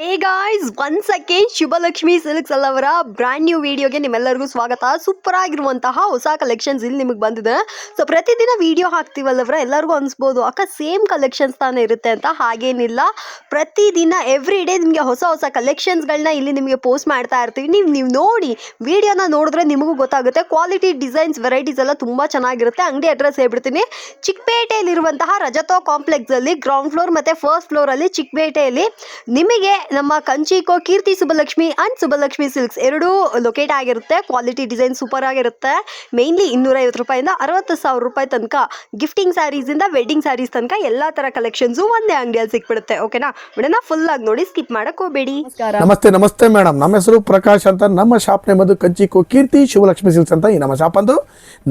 Hey guys one second Shubhalakshmi silks ಅಲ್ಲವರ brand new ವಿಡಿಯೋಗೆ ನಿಮ್ಮೆಲ್ಲರಿಗೂ ಸ್ವಾಗತ. ಸೂಪರ್ ಆಗಿರುವಂತಹ ಹೊಸ ಕಲೆಕ್ಷನ್ಸ್ ಇಲ್ಲಿ ನಿಮಗೆ ಬಂದಿದೆ. ಸೊ ಪ್ರತಿದಿನ ವಿಡಿಯೋ ಹಾಕ್ತೀವಲ್ಲವ್ರ ಎಲ್ಲರಿಗೂ ಅನಿಸ್ಬೋದು. ಅಕ್ಕ ಸೇಮ್ ಕಲೆಕ್ಷನ್ಸ್ ತಾನೇ ಇರುತ್ತೆ ಅಂತ, ಹಾಗೇನಿಲ್ಲ. ಪ್ರತಿದಿನ ಎವ್ರಿ ಡೇ ನಿಮಗೆ ಹೊಸ ಹೊಸ ಕಲೆಕ್ಷನ್ಸ್ಗಳನ್ನ ಇಲ್ಲಿ ನಿಮಗೆ ಪೋಸ್ಟ್ ಮಾಡ್ತಾ ಇರ್ತೀವಿ. ನೀವು ನೀವು ನೋಡಿ ವಿಡಿಯೋನ ನೋಡಿದ್ರೆ ನಿಮಗೂ ಗೊತ್ತಾಗುತ್ತೆ. ಕ್ವಾಲಿಟಿ ಡಿಸೈನ್ಸ್ ವೆರೈಟೀಸ್ ಎಲ್ಲ ತುಂಬ ಚೆನ್ನಾಗಿರುತ್ತೆ. ಅಂಗಡಿ ಅಡ್ರೆಸ್ ಹೇಳ್ಬಿಡ್ತೀನಿ. ಚಿಕ್ಕಪೇಟೆಯಲ್ಲಿರುವಂತಹ ರಜತೋ ಕಾಂಪ್ಲೆಕ್ಸಲ್ಲಿ ಗ್ರೌಂಡ್ ಫ್ಲೋರ್ ಮತ್ತು ಫಸ್ಟ್ ಫ್ಲೋರಲ್ಲಿ ಚಿಕ್ಕಪೇಟೆಯಲ್ಲಿ ನಿಮಗೆ ನಮ್ಮ ಕಂಚಿಕೋ ಕೀರ್ತಿ ಸುಬ್ಬಲಕ್ಷ್ಮಿ ಅಂಡ್ ಸುಬ್ಬಲಕ್ಷ್ಮಿ ಸಿಲ್ಕ್ಸ್ ಎರಡೂ ಲೊಕೇಟ್ ಆಗಿರುತ್ತೆ. ಕ್ವಾಲಿಟಿ ಡಿಸೈನ್ ಸೂಪರ್ ಆಗಿರುತ್ತೆ. ಮೇನ್ಲಿ ಇನ್ನೂರೈವತ್ತು ರೂಪಾಯಿಂದ ಅರವತ್ತು ಸಾವಿರ ರೂಪಾಯಿ ತನಕ ಗಿಫ್ಟಿಂಗ್ ಸ್ಯಾರೀಸಿಂದ ವೆಡ್ಡಿಂಗ್ ಸ್ಯಾರೀಸ್ ತನಕ ಎಲ್ಲ ಥರ ಕಲೆಕ್ಷನ್ಸು ಒಂದೇ ಅಂಗಡಿಯಲ್ಲಿ ಸಿಕ್ಬಿಡುತ್ತೆ. ಓಕೆನಾ ಮೇಡಮ್ ಫುಲ್ ಆಗಿ ನೋಡಿ ಸ್ಕಿಪ್ ಮಾಡಕ್ ಹೋಗಬೇಡಿ. ನಮಸ್ತೆ ನಮಸ್ತೆ ಮೇಡಮ್ ನಮ್ಮ ಹೆಸರು ಪ್ರಕಾಶ್ ಅಂತ. ನಮ್ಮ ಶಾಪ್ ನೇಮದು ಕಂಚಿಕೋ ಕೀರ್ತಿ ಶುಭಲಕ್ಷ್ಮಿ ಸಿಲ್ಕ್ಸ್ ಅಂತ ಈ ನಮ್ಮ ಶಾಪ್ ಅಂದು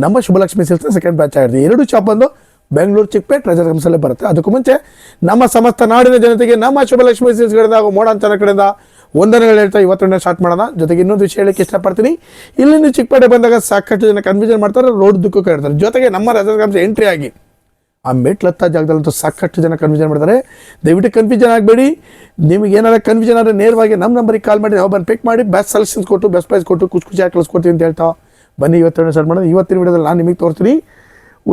ನಮ್ಮ ಶುಭಲಕ್ಷ್ಮಿ ಸಿಲ್ಕ್ಸ್ ಸೆಕೆಂಡ್ ಬ್ಯಾಚ್ ಆಗಿದೆ ಎರಡು ಶಾಪ್ ಬಂದು ಬೆಂಗಳೂರು ಚಿಕ್ಕಪೇಟ್ ರಜಾ ಕಂಸಲ್ಲೇ ಬರುತ್ತೆ. ಅದಕ್ಕೂ ಮುಂಚೆ ನಮ್ಮ ಸಮಸ್ತ ನಾಡಿನ ಜನತೆಗೆ ನಮ್ಮ ಶುಭಲಕ್ಷ್ಮಿ ಸಿಲ್ಕ್ಸ್ ಕಡೆಯಿಂದ ಹಾಗೂ ಮೋಡಾಂಚನ ಕಡೆಯಿಂದ ವಂದನೆಗಳು ಹೇಳ್ತಾ ಇವತ್ತಿನ ಸ್ಟಾರ್ಟ್ ಮಾಡೋಣ. ಜೊತೆಗೆ ಇನ್ನೊಂದು ವಿಷಯ ಹೇಳಕ್ಕೆ ಇಷ್ಟಪಡ್ತೀನಿ. ಇಲ್ಲಿಂದ ಚಿಕ್ಕಪೇಟೆ ಬಂದಾಗ ಸಾಕಷ್ಟು ಜನ ಕನ್ಫ್ಯೂಷನ್ ಮಾಡ್ತಾರೆ, ರೋಡ್ ದುಕ್ಕು ಹೇಳ್ತಾರೆ ಜೊತೆಗೆ ನಮ್ಮ ರಜಾ ಎಂಟ್ರಿ ಆಗಿ ಆ ಮೆಟ್ಲತ್ತ ಜಾಗದಲ್ಲಂತೂ ಸಾಕಷ್ಟು ಜನ ಕನ್ಫ್ಯೂಷನ್ ಮಾಡ್ತಾರೆ. ದಯವಿಟ್ಟು ಕನ್ಫ್ಯೂಷನ್ ಆಗಬೇಡಿ. ನಿಮಗೆ ಏನಾರ ಕನ್ಫ್ಯೂಷನ್ ಆದರೆ ನೇರವಾಗಿ ನಮ್ಮ ನಂಬರಿಗೆ ಕಾಲ್ ಮಾಡಿ ನಾವು ಪಿಕ್ ಮಾಡಿ ಬೆಸ್ಟ್ ಸೆಲೆಕ್ಷನ್ಸ್ ಕೊಟ್ಟು ಬೆಸ್ಟ್ ಪ್ರೈಸ್ ಕೊಟ್ಟು, ಖುಷಿ ಖುಷಿಯಾಗಿ ಕಳಿಸ್ಕೊಡ್ತೀವಿ ಅಂತ ಹೇಳ್ತಾ ಬನ್ನಿ. ಇವತ್ತಿನ ಸ್ಟಾರ್ಟ್ ಮಾಡೋದು ಇವತ್ತಿನ ವಿಡಿಯೋದಲ್ಲಿ ನಾನು ನಿಮಗೆ ತೋರಿಸ್ತೀನಿ.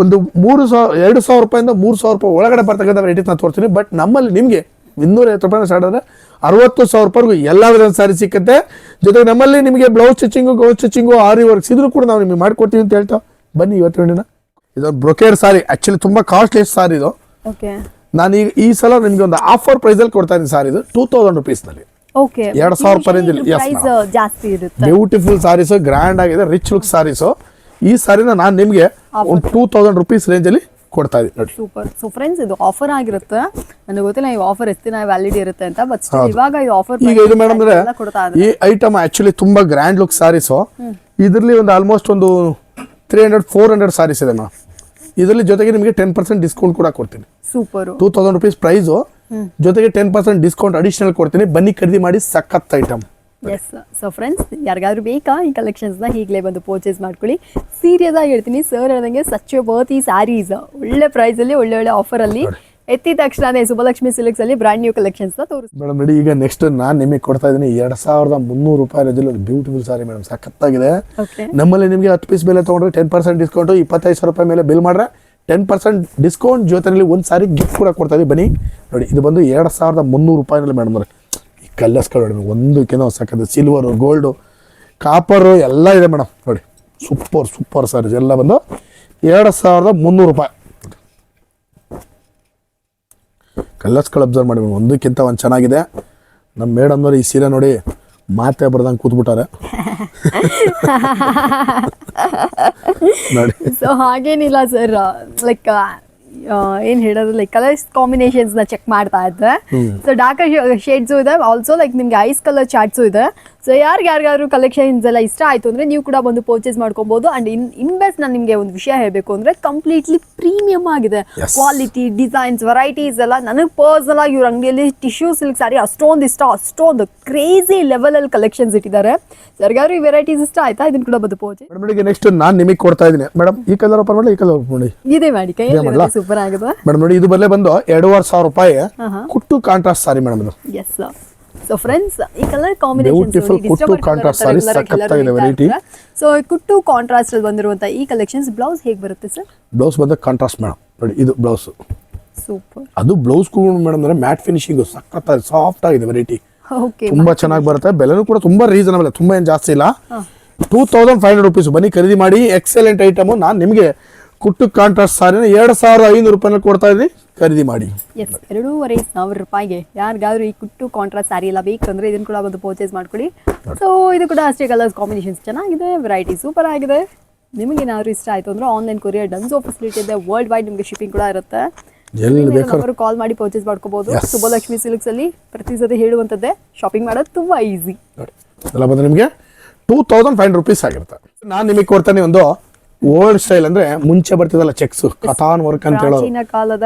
ಒಂದು ಮೂರು ಸಾವಿರ ಎರಡು ಸಾವಿರ ರೂಪಾಯಿಂದ ಮೂರು ಸಾವಿರ ರೂಪಾಯಿ ಒಳಗಡೆ ಬರ್ತಕ್ಕಂಥ ನಾನು ತೋರಿಸ್ತೀನಿ ಬಟ್ ನಮ್ಮಲ್ಲಿ ನಿಮಗೆ ಇನ್ನೂರೈವತ್ತು ರೂಪಾಯಿ ಸ್ಟಾರ್ಟ್ ಆದರೆ ಅರವತ್ತು ಸಾವಿರ ರೂಪಾಯಿಗೂ ಎಲ್ಲ ವಿಧದ ಸಾರಿ ಸಿಕ್ಕುತ್ತೆ. ಜೊತೆಗೆ ನಮ್ಮಲ್ಲಿ ನಿಮಗೆ ಬ್ಲೌಸ್ ಸ್ಟಿಚಿಂಗು ಗ್ಲೌಸ್ ಸ್ಟಿಚಿಂಗು ಆರಿ ವರ್ಕ್ಸ್ ಇದ್ರೂ ಕೂಡ ನಾವು ನಿಮಗೆ ಮಾಡಿಕೊಡ್ತೀವಿ ಅಂತ ಹೇಳ್ತಾ ಬನ್ನಿ ಇವತ್ತು ಹೇಳಿನ ಇದೊಂದು ಬ್ರೊಕೇಡ್ ಸಾರಿ ಆ್ಯಕ್ಚುಲಿ ತುಂಬ ಕಾಸ್ಟ್ಲಿ ಸಾರಿ ಇದು. ಓಕೆ ನಾನು ಈಗ ಈ ಸಲ ನಿಮಗೆ ಒಂದು ಆಫರ್ ಪ್ರೈಸಲ್ಲಿ ಕೊಡ್ತಾ ಇದ್ದೀನಿ ಸಾರಿ ಇದು. ಟೂ ತೌಸಂಡ್ ರುಪೀಸ್ನಲ್ಲಿ ಓಕೆ ಎರಡು ಸಾವಿರ ರೂಪಾಯಿ ಪ್ರೈಸ್ ಜಾಸ್ತಿ ಇರುತ್ತೆ. ಬ್ಯೂಟಿಫುಲ್ ಸಾರೀಸು ಗ್ರ್ಯಾಂಡ್ ಆಗಿದೆ ರಿಚ್ ಲುಕ್ ಸಾರೀಸು ಈ ಸಾರಿನ ನಾನು ನಿಮಗೆ ಒಂದು ಟೂ ತೌಸಂಡ್ ರುಪೀಸ್ ರೇಂಜಲ್ಲಿ ಕೊಡ್ತಾ ಇದ್ದೀನಿ. ನೋಡಿ. ಸೂಪರ್ ಸೊ ಫ್ರೆಂಡ್ಸ್ ಇದು ಆಫರ್ ಆಗಿರುತ್ತೆ. ನನಗೆ ಗೊತ್ತಿಲ್ಲ ಈ ಆಫರ್ ಎಷ್ಟು ದಿನ ವ್ಯಾಲಿಡಿ ಇರುತ್ತೆ ಅಂತ ಬಟ್. ಇವಾಗ ಈ ಆಫರ್ ಈಗ ಇದು ಮೇಡಮ್ ಈ ಐಟಮ್ ಆಕ್ಚುಲಿ ತುಂಬಾ ಗ್ರ್ಯಾಂಡ್ ಲುಕ್ ಸಾರೀಸು ಇದರಲ್ಲಿ ಒಂದು ಆಲ್ಮೋಸ್ಟ್ ಒಂದು three hundred four hundred saris ಇದೆ ಮ್ಯಾಮ್ ಇದರಲ್ಲಿ ಜೊತೆಗೆ ನಿಮಗೆ ಟೆನ್ ಪರ್ಸೆಂಟ್ ಡಿಸ್ಕೌಂಟ್ ಕೂಡ ಕೊಡ್ತೀನಿ. Super two thousand rupees price ಜೊತೆಗೆ ಟೆನ್ ಪರ್ಸೆಂಟ್ ಡಿಸ್ಕೌಂಟ್ ಅಡಿಷನಲ್ ಕೊಡ್ತೀನಿ. ಬನ್ನಿ ಖರೀದಿ ಮಾಡಿ ಸಖತ್ ಐಟಮ್ ಎಸ್ ಸೊ ಫ್ರೆಂಡ್ಸ್ ಯಾರಿಗಾದ್ರೂ ಬೇಕಾ ಈ ಕಲೆಕ್ಷನ್ಸ್ನ ಈಗಲೇ ಬಂದು ಪರ್ಚೇಸ್ ಮಾಡ್ಕೊಳ್ಳಿ. ಸೀರಿಯಸ್ ಆಗಿ ಹೇಳ್ತೀನಿ ಸರ್ ಹೇಳ್ದಂಗೆ ಸಚ್ ಬರ್ತ್ ಈ ಸ್ಯಾರೀಸ್ ಒಳ್ಳೆ ಪ್ರೈಸಲ್ಲಿ ಒಳ್ಳೆ ಒಳ್ಳೆ ಆಫರಲ್ಲಿ ಎತ್ತಿದ ತಕ್ಷಣ ಸುಬ್ಬಲಕ್ಷ್ಮಿ ಸಿಲ್ಕ್ಸ್ ಅಲ್ಲಿ ಬ್ರಾಂಡ್ ನ್ಯೂ ಕಲೆಕ್ಷನ್ಸ್ ತೋರಿಸ್ತೀನಿ. ಮೇಡಮ್ ನೋಡಿ ಈಗ ನೆಕ್ಸ್ಟ್ ನಾನು ನಿಮಗೆ ಕೊಡ್ತಾ ಇದ್ದೀನಿ ಎರಡ್ ಸಾವಿರದ ಮುನ್ನೂರು ರೂಪಾಯಿ ರೇಂಜಲ್ಲಿ ಒಂದು ಬ್ಯೂಟಿಫುಲ್ ಸಾರಿ ಮೇಡಮ್ ಸಖತ್ತಾಗಿದೆ. ನಮ್ಮಲ್ಲಿ ನಿಮಗೆ ಹತ್ತು ಪೀಸ್ ಮೇಲೆ ತೊಗೊಂಡ್ರೆ ಟೆನ್ ಪರ್ಸೆಂಟ್ ಡಿಸ್ಕೌಂಟ್ ಇಪ್ಪತ್ತೈದು ಸಾವಿರ ರೂಪಾಯಿ ಮೇಲೆ ಬಿಲ್ ಮಾಡ್ರೆ ಟೆನ್ ಪರ್ಸೆಂಟ್ ಡಿಸ್ಕೌಂಟ್ ಜೊತೆಯಲ್ಲಿ ಒಂದು ಸಾರಿ ಗಿಫ್ಟ್ ಕೂಡ ಕೊಡ್ತಾ ಇದೀವಿ ಬನ್ನಿ ನೋಡಿ ಇದು ಬಂದು ಎರಡು ಸಾವಿರದ ಮುನ್ನೂರು ರೂಪಾಯಿನಲ್ಲಿ ಮೇಡಮ್ ಕಲ್ಲರ್ಸ್ಗಳು ನೋಡಿ ಒಂದಕ್ಕೇನೋ ಸಾಕದು. ಸಿಲ್ವರು ಗೋಲ್ಡು ಕಾಪರು ಎಲ್ಲ ಇದೆ ಮೇಡಮ್. ನೋಡಿ. ಸೂಪರ್ ಸೂಪರ್ ಸಾರೀಸ್ ಎಲ್ಲ ಬಂದು ಎರಡು ಸಾವಿರದ ಮುನ್ನೂರು ರೂಪಾಯಿ. ಕಲ್ಲರ್ಸ್ಗಳು ಅಬ್ಸರ್ವ್ ಮಾಡಿ ಮೇಡಮ್. ಒಂದಕ್ಕಿಂತ ಒಂದು ಚೆನ್ನಾಗಿದೆ. ನಮ್ಮ ಮೇಡಮ್ನವ್ರು ಈ ಸೀರೆ ನೋಡಿ ಮಾತೆ ಬರ್ದಂಗೆ ಕೂತ್ಬಿಟ್ಟಾರೆ. ನೋಡಿ. ಸೊ ಹಾಗೇನಿಲ್ಲ ಸರ್ ಲೈಕ್ ಏನ್ ಹೇಳೋದು ಲೈಕ್ ಕಲರ್ಸ್ ಕಾಂಬಿನೇಷನ್ಸ್ನ ಚೆಕ್ ಮಾಡ್ತಾ ಇದ್ದೆ ಸೊ ಡಾರ್ಕ್ ಶೇಡ್ಸ್ ಇದೆ ಆಲ್ಸೋ ಲೈಕ್ ನಿಮ್ಗೆ ಐಸ್ ಕಲರ್ ಚಾರ್ಟ್ಸು ಇದೆ ಸೊ ಯಾರಿಗೆ ಯಾರಿಗಾದ್ರು ಕಲೆಕ್ಷನ್ಸ್ ಎಲ್ಲ ಇಷ್ಟ ಆಯ್ತು ಅಂದ್ರೆ ನೀವು ಕೂಡ ಬಂದು ಪರ್ಚೇಸ್ ಮಾಡ್ಕೊಬಹುದು ಅಂಡ್ ಇನ್ ಇನ್ವೆಸ್ಟ್ ನಾನು ನಿಮಗೆ ಒಂದು ವಿಷಯ ಹೇಳಬೇಕು ಅಂದ್ರೆ ಕಂಪ್ಲೀಟ್ಲಿ ಪ್ರೀಮಿಯಂ ಆಗಿದೆ ಕ್ವಾಲಿಟಿ ಡಿಸೈನ್ಸ್ ವೆರೈಟೀಸ್ ಎಲ್ಲ ನನಗೆ ಪರ್ಸನಲ್ ಆಗಿ ಇವ್ರ ಅಂಗಡಿಯಲ್ಲಿ ಟಿಶ್ಯೂ ಸಿಲ್ಕ್ ಸಾರಿ ಅಷ್ಟೊಂದು ಇಷ್ಟ ಅಷ್ಟೊಂದು ಕ್ರೇಜಿ ಲೆವೆಲಲ್ಲಿ ಕಲೆಕ್ಷನ್ಸ್ ಇಟ್ಟಿದ್ದಾರೆ ಯಾರಿಗಾದ್ರು ಈ ವೆರೈಟೀಸ್ ಇಷ್ಟ ಆಯ್ತಾ ಇದನ್ನು ಕೂಡ ಬಂದು ಪರ್ಚೇಸ್ ನೆಕ್ಸ್ಟ್ ನಾನು ನಿಮಗೆ ಕೊಡ್ತಾ ಇದ್ದೀನಿ ಮೇಡಮ್ ಈ ಕಲರ್ ಓಪನ್ ಮಾಡಿ ಈ ಕಲರ್ ಓಪನ್ ಮಾಡಿ ಇದೇ ಮಾಡಿ ಮಾಡ್ಲಾ? ಸೂಪರ್ ಆಗಿದೆ. ಮೇಡಮ್ ನೋಡಿ ಇದು ಬರಲೇ ಬಂದು ಎರಡೂವರೆ ಸಾವಿರ ರೂಪಾಯಿ ಕುಟ್ಟು ಕಾಂಟ್ರಾಸ್ಟ್ ಸಾರಿ ಮೇಡಮ್ ಇದು. ಎಸ್ ಸೊ ಫ್ರೆಂಡ್ಸ್ ಈ ಕಲರ್ ಕಾಂಬಿನೇಷನ್ ಕುಟ್ಟು ಕಾಂಟ್ರಾಸ್ಟ್ ಸಾರಿ ಸಖತ್ತಾಗಿದೆ ವೆರೈಟಿ ಸೊ ಕುಟ್ಟು ಕಾಂಟ್ರಾಸ್ಟ್ ಅಲ್ಲಿ ಬಂದಿರುವಂತ ಈ ಕಲೆಕ್ಷನ್ಸ್ ಬ್ಲೌಸ್ ಹೇಗೆ ಬರುತ್ತೆ ಸರ್ ಬ್ಲೌಸ್ ಬಂದ ಕಾಂಟ್ರಾಸ್ಟ್ ಮೇಡಮ್ ನೋಡಿ ಇದು ಬ್ಲೌಸ್ ಸೂಪರ್ ಅದು ಬ್ಲೌಸ್ ಕೂಡ ಮೇಡಮ್ ಅಂದ್ರೆ ಮ್ಯಾಟ್ ಫಿನಿಶಿಂಗ್ ಸಖತ್ ಸಾಫ್ಟ್ ಆಗಿದೆ ವೆರೈಟಿ ಓಕೆ ತುಂಬಾ ಚೆನ್ನಾಗಿ ಬರುತ್ತೆ. ಬೆಲೆನೂ ಕೂಡ ತುಂಬಾ ರೀಸನಬಲ್ ತುಂಬಾ ಏನು ಜಾಸ್ತಿ ಇಲ್ಲ. Two thousand five hundred rupees ಬನ್ನಿ ಖರೀದಿ ಮಾಡಿ. ಎಕ್ಸಲೆಂಟ್ ಐಟಮ್ ನಾನು ನಿಮಗೆ ಕುಟ್ಟು ಕಾಂಟ್ರಾಸ್ಟ್ ಸಾರಿನ ಎರಡು ಸಾವಿರದ ಐನೂರು ರೂಪಾಯಿನಲ್ಲಿ ಕೊಡ್ತಾ ಇದ್ದೀನಿ. ಖರೀದಿ ಮಾಡಿ. ಎಸ್ ಎರಡೂವರೆ ಸಾವಿರ ರೂಪಾಯಿಗೆ ಯಾರಿಗಾದ್ರೂ ಈ ಕುಟ್ಟು ಕಾಂಟ್ರಾಸ್ಟ್ ಸಾರಿ ಎಲ್ಲ ಬೇಕಂದ್ರೆ ಇದನ್ನ ಕೂಡ ಬಂದು ಪರ್ಚೇಸ್ ಮಾಡ್ಕೊಳ್ಳಿ. ಸೊ ಇದು ಕೂಡ ಅಷ್ಟೇ ಕಲರ್ಸ್ ಕಾಂಬಿನೇಷನ್ಸ್ ಚೆನ್ನಾಗಿದೆ ವೆರೈಟಿ ಸೂಪರ್ ಆಗಿದೆ. ನಿಮಗೆ ಏನಾದ್ರು ಇಷ್ಟ ಆಯ್ತು ಅಂದ್ರೆ ಆನ್ಲೈನ್ ಕೊರಿಯರ್ ಡನ್ಸೋ ಫೆಸಿಲಿಟಿ ಇದೆ ವರ್ಲ್ಡ್ ವೈಡ್ ನಿಮಗೆ ಶಿಪ್ಪಿಂಗ್ ಕೂಡ ಇರುತ್ತೆ. ಅವರು ಕಾಲ್ ಮಾಡಿ ಪರ್ಚೇಸ್ ಮಾಡ್ಕೋಬಹುದು. ಸುಬ್ಬಲಕ್ಷ್ಮಿ ಸಿಲ್ಕ್ಸ್ ಅಲ್ಲಿ ಪ್ರತಿ ಸತಿ ಹೇಳುವಂತದ್ದೇ ಶಾಪಿಂಗ್ ಮಾಡೋದು ತುಂಬಾ ಈಸಿ ಎಲ್ಲ ಬಂದು ನಿಮಗೆ two thousand five hundred rupees ಆಗಿರುತ್ತೆ. ನಾನು ನಿಮಗೆ ಕೊಡ್ತಾನೆ ಒಂದು ಓಲ್ಡ್ ಸ್ಟೈಲ್ ಅಂದ್ರೆ ಮುಂಚೆ ಬರ್ತಿದಲ್ಲ ಚೆಕ್ಸ್ ಕಥಾನ್ ವರ್ಕ್ ಅಂತ ಹೇಳೋದು.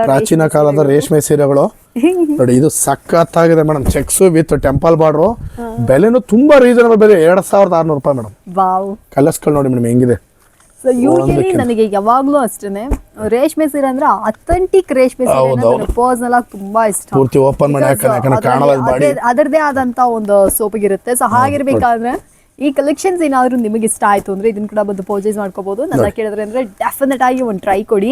ಪ್ರಾಚೀನ ಕಾಲದ ರೇಷ್ಮೆ ಸೀರೆಗಳು. ನೋಡಿ ಇದು ಸಖತ್ತಾಗಿದೆ madam checks with temple border. ಬೆಲೆನು ತುಂಬಾ ರೀಸನಬಲ್ ಬೆಲೆ. ಎರಡ್ ಸಾವಿರದ ಆರ್ನೂರು ರೂಪಾಯಿ ಮೇಡಮ್ ಕಲರ್ಸ್ಗಳು ನೋಡಿ ಮೇಡಮ್ ಹೆಂಗಿದೆ. ಯೂಶಲಿ. ನನಗೆ ಯಾವಾಗ್ಲೂ ಅಷ್ಟೇನೆ. ರೇಷ್ಮೆ ಸೀರೆ ಅಂದ್ರೆ ಅಥೆಂಟಿಕ್ ರೇಷ್ಮೆ ಸೀರೆ. ಪರ್ಸನಲ್ ಆಗಿ ತುಂಬಾ ಇಷ್ಟ. ಪೂರ್ತಿ ಓಪನ್ ಮಾಡಿ ಅದರದೇ ಆದಂತ ಒಂದು ಸೋಪಿಗಿರುತ್ತೆ ಸೊ ಹಾಗಿರ್ಬೇಕಾದ್ರೆ ಈ ಕಲೆಕ್ಷನ್ಸ್ ಏನಾದ್ರು ನಿಮಗೆ ಇಷ್ಟ ಆಯ್ತು ಅಂದ್ರೆ ಇದನ್ನ ಕೂಡ ಬಂದು ಪರ್ಚೇಸ್ ಮಾಡ್ಕೋಬಹುದು ನನ್ನ ಕೇಳಿದ್ರೆ ಅಂದ್ರೆ ಡೆಫಿನೆಟ್ ಆಗಿ ಒಂದು ಟ್ರೈ ಕೊಡಿ.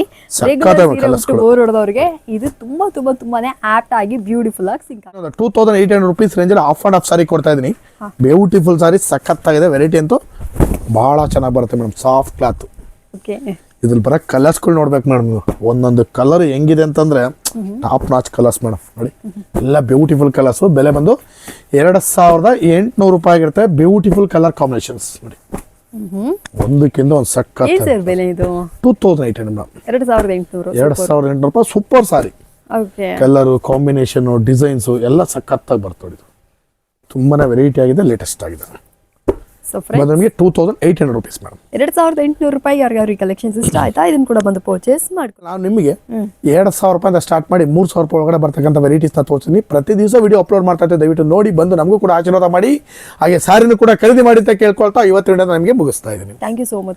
ಬೋರ್ ಹೊಡೆದವ್ರಿಗೆ ಇದು ತುಂಬಾ ತುಂಬಾ ತುಂಬಾನೇ ಆಪ್ಟ್ ಆಗಿ ಬ್ಯೂಟಿಫುಲ್ ಆಗಿ sync two thousand eight hundred rupees ರೇಂಜಲ್ಲಿ ಆಫ್ ಆ್ಯಂಡ್ ಆಫ್ ಸಾರಿ ಕೊಡ್ತಾ ಇದೀನಿ ಬ್ಯೂಟಿಫುಲ್ ಸಾರಿ ಸಖತ್ತಾಗಿದೆ. ವೆರೈಟಿ ಅಂತೂ ಬಹಳ ಚೆನ್ನಾಗಿ ಬರುತ್ತೆ ಮೇಡಮ್ ಸಾಫ್ಟ್ ಕ್ಲಾತ್ ಓಕೆ ಇದ್ರಲ್ಲಿ ಬರೋ ಕಲರ್ಸ್ಗಳು ನೋಡ್ಬೇಕು ಮೇಡಮ್ ನೀವು. ಒಂದೊಂದು ಕಲರ್ ಹೆಂಗಿದೆ ಅಂತಂದ್ರೆ ಟಾಪ್ ನಾಚ್ ಕಲರ್ಸ್ ಮೇಡಮ್. ನೋಡಿ ಎಲ್ಲ ಬ್ಯೂಟಿಫುಲ್ ಕಲರ್ಸು. ಬೆಲೆ ಬಂದು ಎರಡು ಸಾವಿರದ ಎಂಟುನೂರು ರೂಪಾಯಿ ಆಗಿರುತ್ತೆ. ಬ್ಯೂಟಿಫುಲ್ ಕಲರ್ ಕಾಂಬಿನೇಷನ್ಸ್ ನೋಡಿ ಒಂದಕ್ಕಿಂತ ಒಂದು ಸಕ್ಕ ಇದು? Two thousand eight hundred madam. ಎರಡು ಸಾವಿರದ ಎಂಟುನೂರು ಎರಡು ಸಾವಿರದ ಎಂಟುನೂರು ರೂಪಾಯಿ super sari colour combination designs ಎಲ್ಲ ಸಖತ್ತಾಗಿ ಬರ್ತದೆ ತುಂಬಾ ವೆರೈಟಿ ಆಗಿದೆ ಲೇಟೆಸ್ಟ್ ಆಗಿದೆ. ಸೊ ಫ್ರೆಂಡ್ ನಮಗೆ two thousand eight hundred rupees madam ಎರಡು ಸಾವಿರದ ಎಂಟುನೂರು ರೂಪಾಯಿ ಯಾರಿಗಾರು ಕಲೆಕ್ಷನ್ಸ್ ಇಷ್ಟ ಆಯ್ತಾ? ಇದನ್ನ ಕೂಡ ಬಂದು ಪರ್ಚೇಸ್ ಮಾಡ್ಕೊಳ್ಳಿ ನಾವು ನಿಮಗೆ ಎರಡು ಸಾವಿರ ರೂಪಾಯಿಂದ ಸ್ಟಾರ್ಟ್ ಮಾಡಿ ಮೂರು ಸಾವಿರ ರೂಪಾಯಿ ಒಳಗಡೆ ಬರ್ತಕ್ಕಂಥ ವೆರೈಟೀಸ್ನ ತೋರಿಸ್ತೀನಿ. ಪ್ರತಿ ದಿವಸ ವಿಡಿಯೋ ಅಪ್ಲೋಡ್ ಮಾಡ್ತಾ ಇರ್ತೀವಿ ದಯವಿಟ್ಟು ನೋಡಿ ಬಂದು ನಮಗೂ ಕೂಡ ಆಶೀರ್ವಾದ ಮಾಡಿ. ಹಾಗೆ ಸಾರಿನೂ ಕೂಡ ಖರೀದಿ ಮಾಡಿ ಅಂತ ಕೇಳ್ಕೊಳ್ತಾ ಇವತ್ತಿನ ನಮಗೆ ಮುಗಿಸ್ತಾ ಇದ್ದೀನಿ. Thank you so much